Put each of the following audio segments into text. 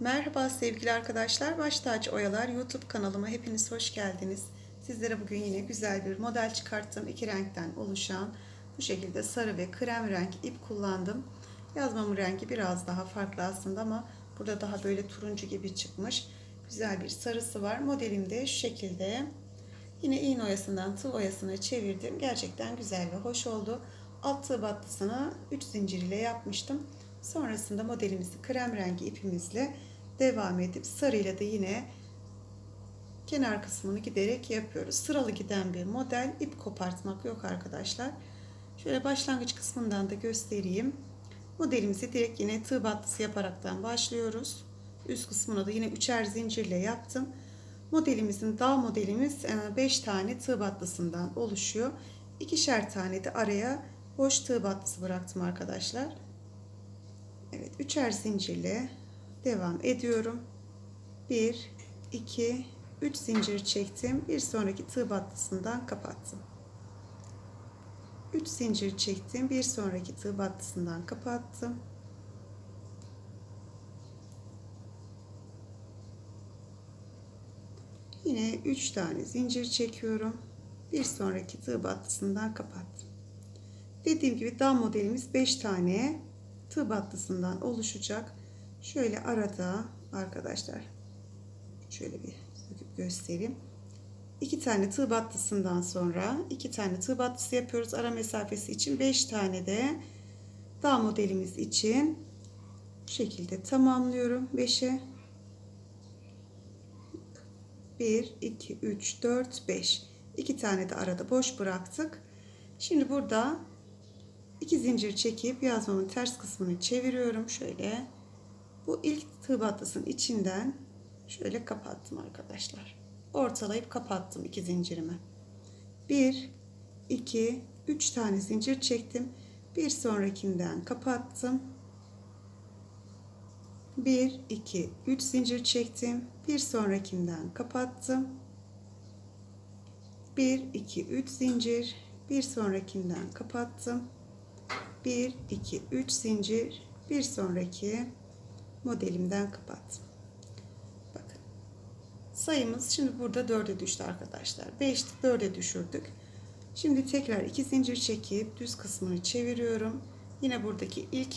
Merhaba sevgili arkadaşlar. Baş Tacı Oyalar YouTube kanalıma hepiniz hoş geldiniz. Sizlere bugün yine güzel bir model çıkarttım. İki renkten oluşan bu şekilde sarı ve krem renk ip kullandım. Yazmamın rengi biraz daha farklı aslında ama burada daha böyle turuncu gibi çıkmış. Güzel bir sarısı var. Modelim de şu şekilde. Yine iğne oyasından tığ oyasına çevirdim. Gerçekten güzel ve hoş oldu. Alt tığ battısını 3 zincir ile yapmıştım. Sonrasında modelimizi krem rengi ipimizle devam edip sarıyla da yine kenar kısmını giderek yapıyoruz. Sıralı giden bir model. ip kopartmak yok arkadaşlar. Şöyle başlangıç kısmından da göstereyim. Modelimizi direkt yine tığ battısı yaparaktan başlıyoruz. Üst kısmına da yine üçer zincirle yaptım. Modelimizin dağ modelimiz 5 tane tığ battısından oluşuyor. İkişer tane de araya boş tığ battısı bıraktım arkadaşlar. Evet, üçer zincirle devam ediyorum. 1 2 3 zincir çektim. Bir sonraki tığ battısından kapattım. 3 zincir çektim. Bir sonraki tığ battısından kapattım. Yine 3 tane zincir çekiyorum. Bir sonraki tığ battısından kapattım. Dediğim gibi dam modelimiz 5 tane tığ battısından oluşacak. Şöyle arada arkadaşlar şöyle bir söküp göstereyim. İki tane tığ battısından sonra iki tane tığ battısı yapıyoruz ara mesafesi için. Beş tane de dağ modelimiz için bu şekilde tamamlıyorum. Beşe 1, 2, 3, 4, 5. İki tane de arada boş bıraktık. Şimdi burada iki zincir çekip yazmamın ters kısmını çeviriyorum. Şöyle bu ilk tığ battısının içinden şöyle kapattım arkadaşlar. Ortalayıp kapattım iki zincirimi. 1 2 3 tane zincir çektim. Bir sonrakinden kapattım. 1 2 3 zincir çektim. Bir sonrakinden kapattım. 1 2 3 zincir. Bir sonrakinden kapattım. 1 2 3 zincir. Bir sonraki modelimden kapattım. Bakın. Sayımız şimdi burada 4'e düştü arkadaşlar. 5'ti 4'e düşürdük. Şimdi tekrar 2 zincir çekip düz kısmını çeviriyorum. Yine buradaki ilk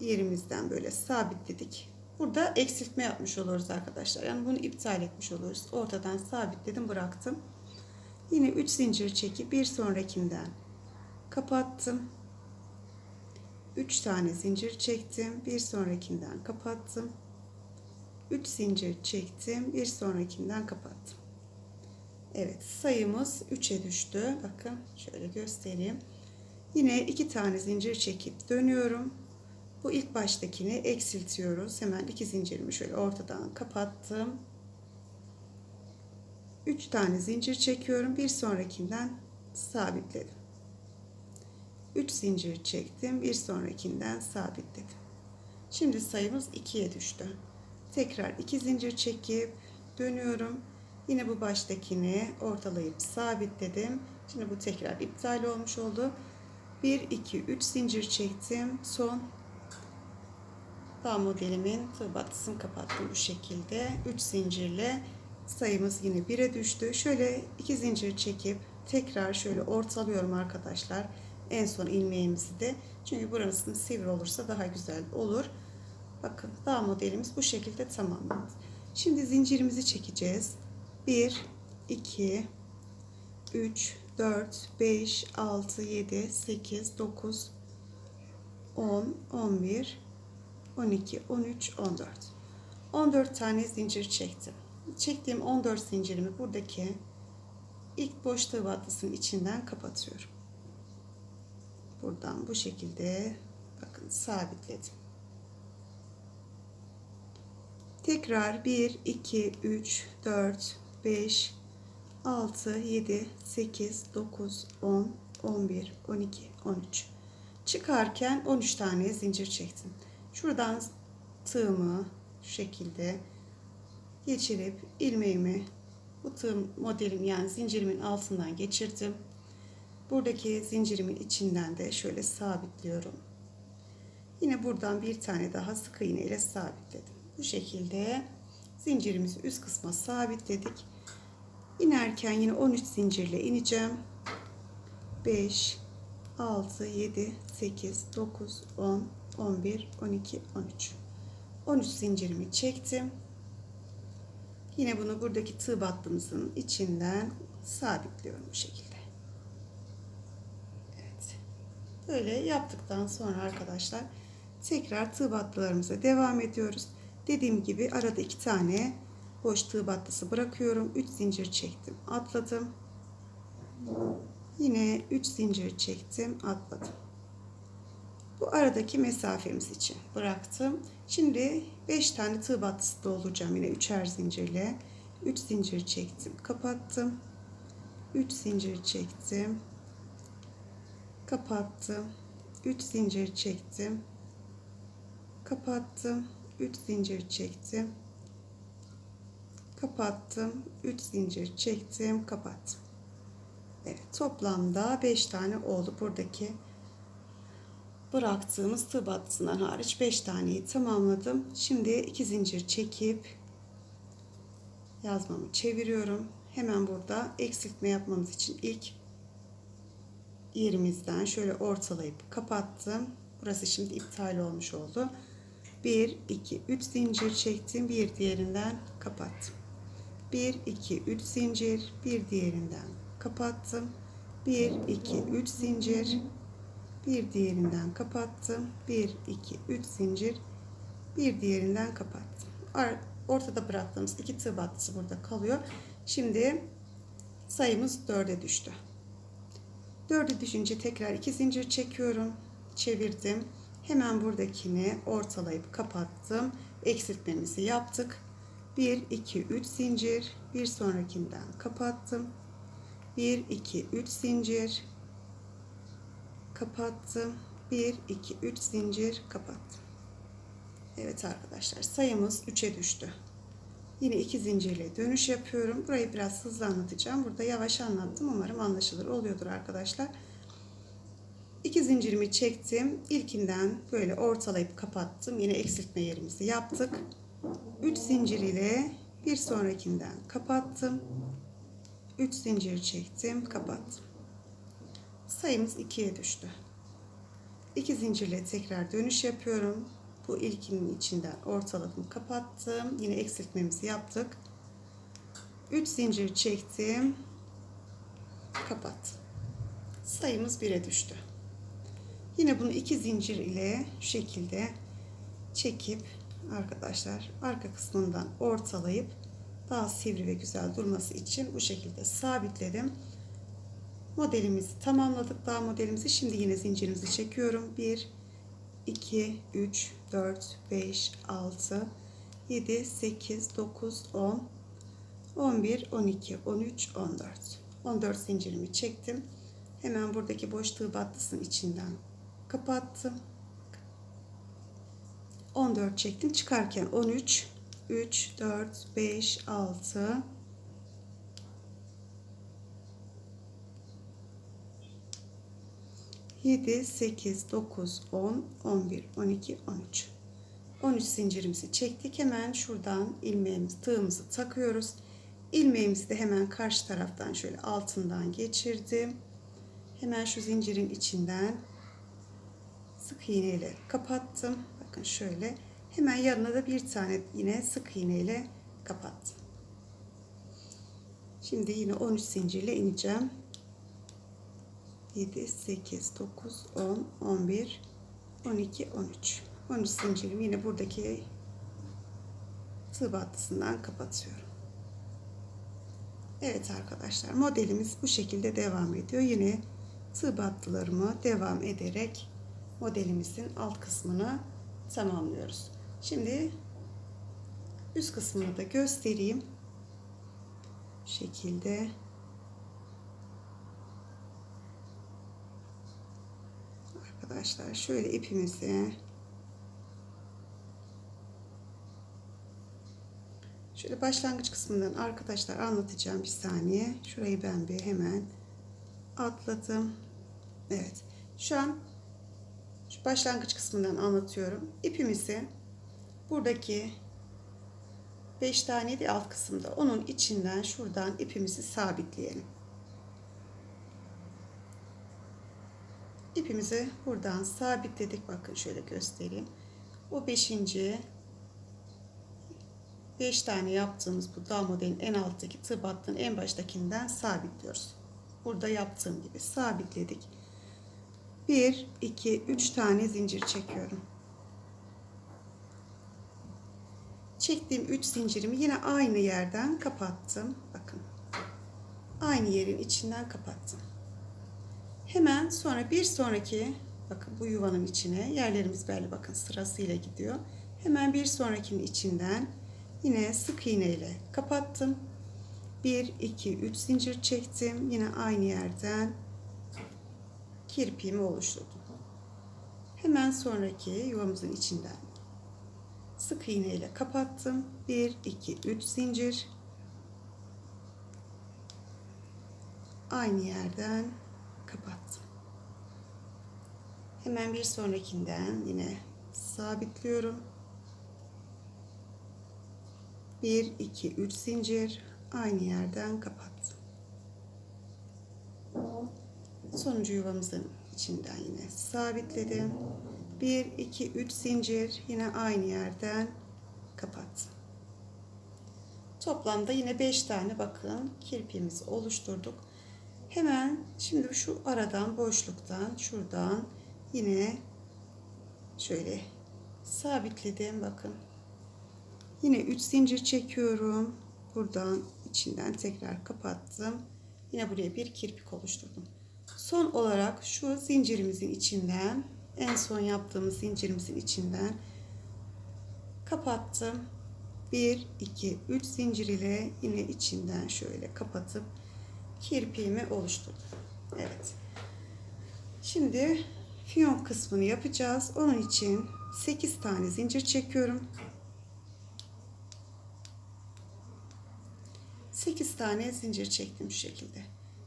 yerimizden böyle sabitledik. Burada eksiltme yapmış oluruz arkadaşlar. Yani bunu iptal etmiş oluruz. Ortadan sabitledim bıraktım. Yine 3 zincir çekip bir sonrakinden kapattım. 3 tane zincir çektim. Bir sonrakinden kapattım. 3 zincir çektim. Bir sonrakinden kapattım. Evet sayımız 3'e düştü. Bakın şöyle göstereyim. Yine 2 tane zincir çekip dönüyorum. Bu ilk baştakini eksiltiyoruz. Hemen iki zincirimi şöyle ortadan kapattım. 3 tane zincir çekiyorum. Bir sonrakinden sabitledim. 3 zincir çektim. Bir sonrakinden sabitledim. Şimdi sayımız 2'ye düştü. Tekrar 2 zincir çekip dönüyorum. Yine bu baştakini ortalayıp sabitledim. Şimdi bu tekrar iptal olmuş oldu. 1 2 3 zincir çektim. Son Dağ modelimin tığ battısını kapattım bu şekilde. 3 zincirle sayımız yine 1'e düştü. Şöyle 2 zincir çekip tekrar şöyle ortalıyorum arkadaşlar. En son ilmeğimizi de. Çünkü burasının sivri olursa daha güzel olur. Bakın dağ modelimiz bu şekilde tamamlandı. Şimdi zincirimizi çekeceğiz. 1, 2, 3, 4, 5, 6, 7, 8, 9, 10, 11, 12, 13, 14. 14 tane zincir çektim. Çektiğim 14 zincirimi buradaki ilk boş tığ içinden kapatıyorum. Buradan bu şekilde bakın sabitledim. Tekrar 1, 2, 3, 4, 5, 6, 7, 8, 9, 10, 11, 12, 13. Çıkarken 13 tane zincir çektim. Şuradan tığımı şu şekilde geçirip ilmeğimi bu tığ modelim yani zincirimin altından geçirdim. Buradaki zincirimin içinden de şöyle sabitliyorum. Yine buradan bir tane daha sık iğne ile sabitledim. Bu şekilde zincirimizi üst kısma sabitledik. İnerken yine 13 zincirle ineceğim. 5 6 7 8 9 10 11 12 13 13 zincirimi çektim. Yine bunu buradaki tığ battığımızın içinden sabitliyorum bu şekilde. Evet. Böyle yaptıktan sonra arkadaşlar tekrar tığ battılarımıza devam ediyoruz. Dediğim gibi arada iki tane boş tığ battısı bırakıyorum. 3 zincir çektim, atladım. Yine 3 zincir çektim, atladım. Bu aradaki mesafemiz için bıraktım. Şimdi 5 tane tığ battısı dolduracağım yine üçer zincirle. 3 zincir çektim, kapattım. 3 zincir çektim. Kapattım. 3 zincir çektim. Kapattım. 3 zincir çektim. Kapattım. 3 zincir çektim, kapattım. Evet, toplamda 5 tane oldu buradaki bıraktığımız tığ battısından hariç 5 taneyi tamamladım. Şimdi 2 zincir çekip yazmamı çeviriyorum. Hemen burada eksiltme yapmamız için ilk yerimizden şöyle ortalayıp kapattım. Burası şimdi iptal olmuş oldu. 1 2 3 zincir çektim. Bir diğerinden kapattım. 1 2 3 zincir, bir diğerinden kapattım. 1 2 3 zincir, bir diğerinden kapattım. 1 2 3 zincir, bir diğerinden kapattım. Ortada bıraktığımız iki tığ battısı burada kalıyor. Şimdi sayımız 4'e düştü. 4'e düşünce tekrar 2 zincir çekiyorum. Çevirdim. Hemen buradakini ortalayıp kapattım. Eksiltmemizi yaptık. 1 2 3 zincir, bir sonrakinden kapattım. 1 2 3 zincir kapattım. 1 2 3 zincir kapattım. Evet arkadaşlar sayımız 3'e düştü. Yine iki zincirle dönüş yapıyorum. Burayı biraz hızlı anlatacağım. Burada yavaş anlattım. Umarım anlaşılır oluyordur arkadaşlar. İki zincirimi çektim. İlkinden böyle ortalayıp kapattım. Yine eksiltme yerimizi yaptık. 3 zincir ile bir sonrakinden kapattım. 3 zincir çektim, kapattım. Sayımız 2'ye düştü. 2 zincirle tekrar dönüş yapıyorum. Bu ilkinin içinden ortaladım, kapattım. Yine eksiltmemizi yaptık. 3 zincir çektim. Kapattım. Sayımız 1'e düştü. Yine bunu 2 zincir ile şu şekilde çekip arkadaşlar arka kısmından ortalayıp daha sivri ve güzel durması için bu şekilde sabitledim. Modelimizi tamamladık. Daha modelimizi şimdi yine zincirimizi çekiyorum. 1 2 3 4 5 6 7 8 9 10 11 12 13 14 14 zincirimi çektim. Hemen buradaki boş tığ battısının içinden kapattım. 14 çektim. Çıkarken 13, 3, 4, 5, 6, 7, 8, 9, 10, 11, 12, 13. 13 zincirimizi çektik. Hemen şuradan ilmeğimizi, tığımızı takıyoruz. İlmeğimizi de hemen karşı taraftan şöyle altından geçirdim. Hemen şu zincirin içinden sık iğne ile kapattım. Bakın şöyle. Hemen yanına da bir tane yine sık iğne ile kapattım. Şimdi yine 13 zincirle ineceğim. 7, 8, 9, 10, 11, 12, 13. 13 zincirimi yine buradaki tığ battısından kapatıyorum. Evet arkadaşlar modelimiz bu şekilde devam ediyor. Yine tığ battılarımı devam ederek modelimizin alt kısmını tamamlıyoruz. Şimdi üst kısmını da göstereyim. Bu şekilde arkadaşlar şöyle ipimizi şöyle başlangıç kısmından arkadaşlar anlatacağım bir saniye. Şurayı ben bir hemen atladım. Evet. Şu an Şu başlangıç kısmından anlatıyorum. İpimizi buradaki 5 taneydi alt kısımda. Onun içinden şuradan ipimizi sabitleyelim. İpimizi buradan sabitledik. Bakın şöyle göstereyim. O 5. 5 tane yaptığımız bu dağ modelin en alttaki tığ battığın en baştakinden sabitliyoruz. Burada yaptığım gibi sabitledik. 1, 2, 3 tane zincir çekiyorum. Çektiğim 3 zincirimi yine aynı yerden kapattım. Bakın. Aynı yerin içinden kapattım. Hemen sonra bir sonraki bakın bu yuvanın içine yerlerimiz belli bakın sırasıyla gidiyor. Hemen bir sonrakinin içinden yine sık iğne ile kapattım. 1 2 3 zincir çektim. Yine aynı yerden kirpiğimi oluşturdum. Hemen sonraki yuvamızın içinden sık iğne ile kapattım. 1 2 3 zincir aynı yerden kapattım. Hemen bir sonrakinden yine sabitliyorum. 1 2 3 zincir aynı yerden kapattım. Sonuncu yuvamızın içinden yine sabitledim. 1 2 3 zincir yine aynı yerden kapattım. Toplamda yine 5 tane bakın kirpiğimizi oluşturduk. Hemen şimdi şu aradan boşluktan şuradan yine şöyle sabitledim bakın. Yine 3 zincir çekiyorum. Buradan içinden tekrar kapattım. Yine buraya bir kirpik oluşturdum. Son olarak şu zincirimizin içinden en son yaptığımız zincirimizin içinden kapattım. 1 2 3 zincir ile yine içinden şöyle kapatıp kirpiğimi oluşturdum. Evet. Şimdi fiyon kısmını yapacağız. Onun için 8 tane zincir çekiyorum. 8 tane zincir çektim şu şekilde.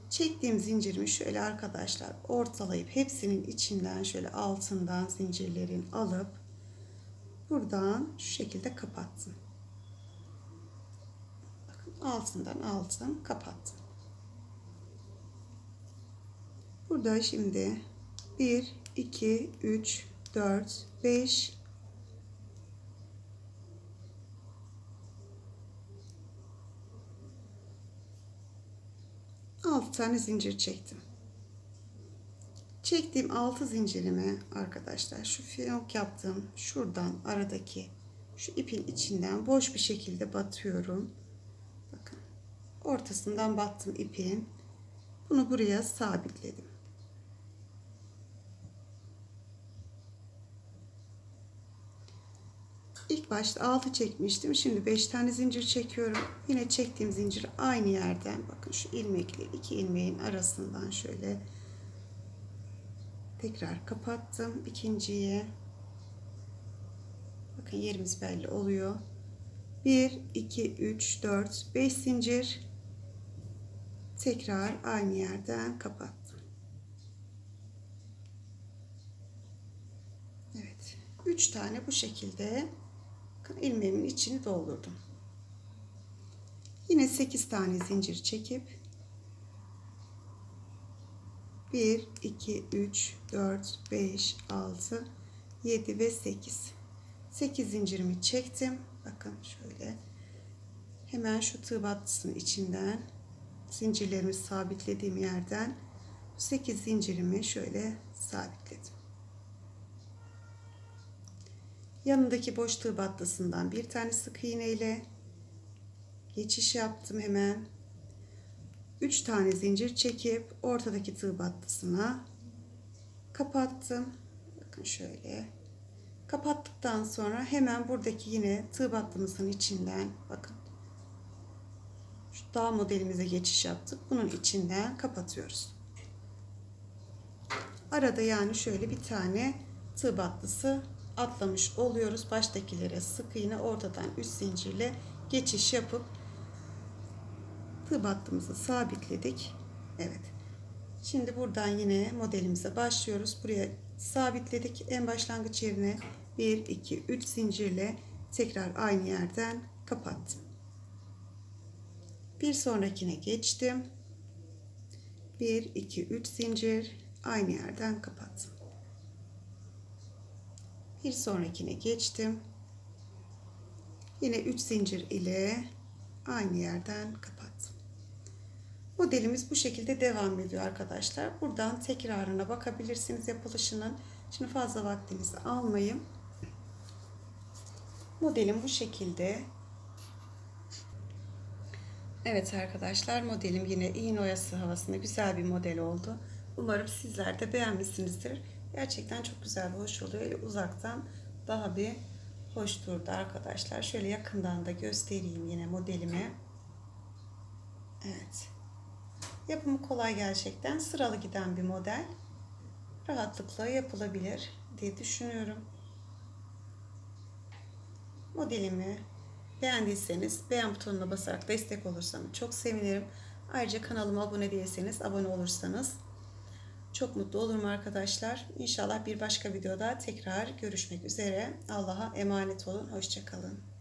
Çektiğim zincirimi şöyle arkadaşlar ortalayıp hepsinin içinden şöyle altından zincirlerin alıp buradan şu şekilde kapattım. Bakın altından aldım kapattım. Burada şimdi 1, 2, 3, 4, 5, 6 tane zincir çektim. Çektiğim 6 zincirimi arkadaşlar şu fiyonk yaptığım şuradan aradaki şu ipin içinden boş bir şekilde batıyorum. Bakın ortasından battım ipin. Bunu buraya sabitledim. İlk başta 6 çekmiştim. Şimdi 5 tane zincir çekiyorum. Yine çektiğim zinciri aynı yerden bakın şu ilmekle iki ilmeğin arasından şöyle tekrar kapattım ikinciye. Bakın yerimiz belli oluyor. 1 2 3 4 5 zincir tekrar aynı yerden kapattım. Evet. 3 tane bu şekilde ilmeğimin içini doldurdum. Yine 8 tane zincir çekip 1 2 3 4 5 6 7 ve 8 8 zincirimi çektim. Bakın şöyle hemen şu tığ battısının içinden zincirlerimi sabitlediğim yerden 8 zincirimi şöyle sabitledim. Yanındaki boş tığ battısından bir tane sık iğne ile geçiş yaptım hemen. 3 tane zincir çekip ortadaki tığ battısına kapattım. Bakın şöyle. Kapattıktan sonra hemen buradaki yine tığ battımızın içinden bakın şu dağ modelimize geçiş yaptık. Bunun içinden kapatıyoruz. Arada yani şöyle bir tane tığ battısı atlamış oluyoruz. Baştakilere sık iğne ortadan 3 zincirle geçiş yapıp tığ battığımızı sabitledik. Evet. Şimdi buradan yine modelimize başlıyoruz. Buraya sabitledik. En başlangıç yerine 1, 2, 3 zincirle tekrar aynı yerden kapattım. Bir sonrakine geçtim. 1, 2, 3 zincir aynı yerden kapattım. Bir sonrakine geçtim. Yine 3 zincir ile aynı yerden kapattım. Modelimiz bu şekilde devam ediyor arkadaşlar. Buradan tekrarına bakabilirsiniz yapılışının. Şimdi fazla vaktinizi almayayım. Modelim bu şekilde. Evet arkadaşlar modelim yine iğne oyası havasında güzel bir model oldu. Umarım sizler de beğenmişsinizdir. Gerçekten çok güzel ve hoş oluyor. Öyle uzaktan daha bir hoş durdu arkadaşlar. Şöyle yakından da göstereyim yine modelimi. Evet. Yapımı kolay gerçekten. Sıralı giden bir model. Rahatlıkla yapılabilir diye düşünüyorum. Modelimi beğendiyseniz beğen butonuna basarak destek olursanız çok sevinirim. Ayrıca kanalıma abone değilseniz abone olursanız çok mutlu olurum arkadaşlar. İnşallah bir başka videoda tekrar görüşmek üzere. Allah'a emanet olun. Hoşçakalın.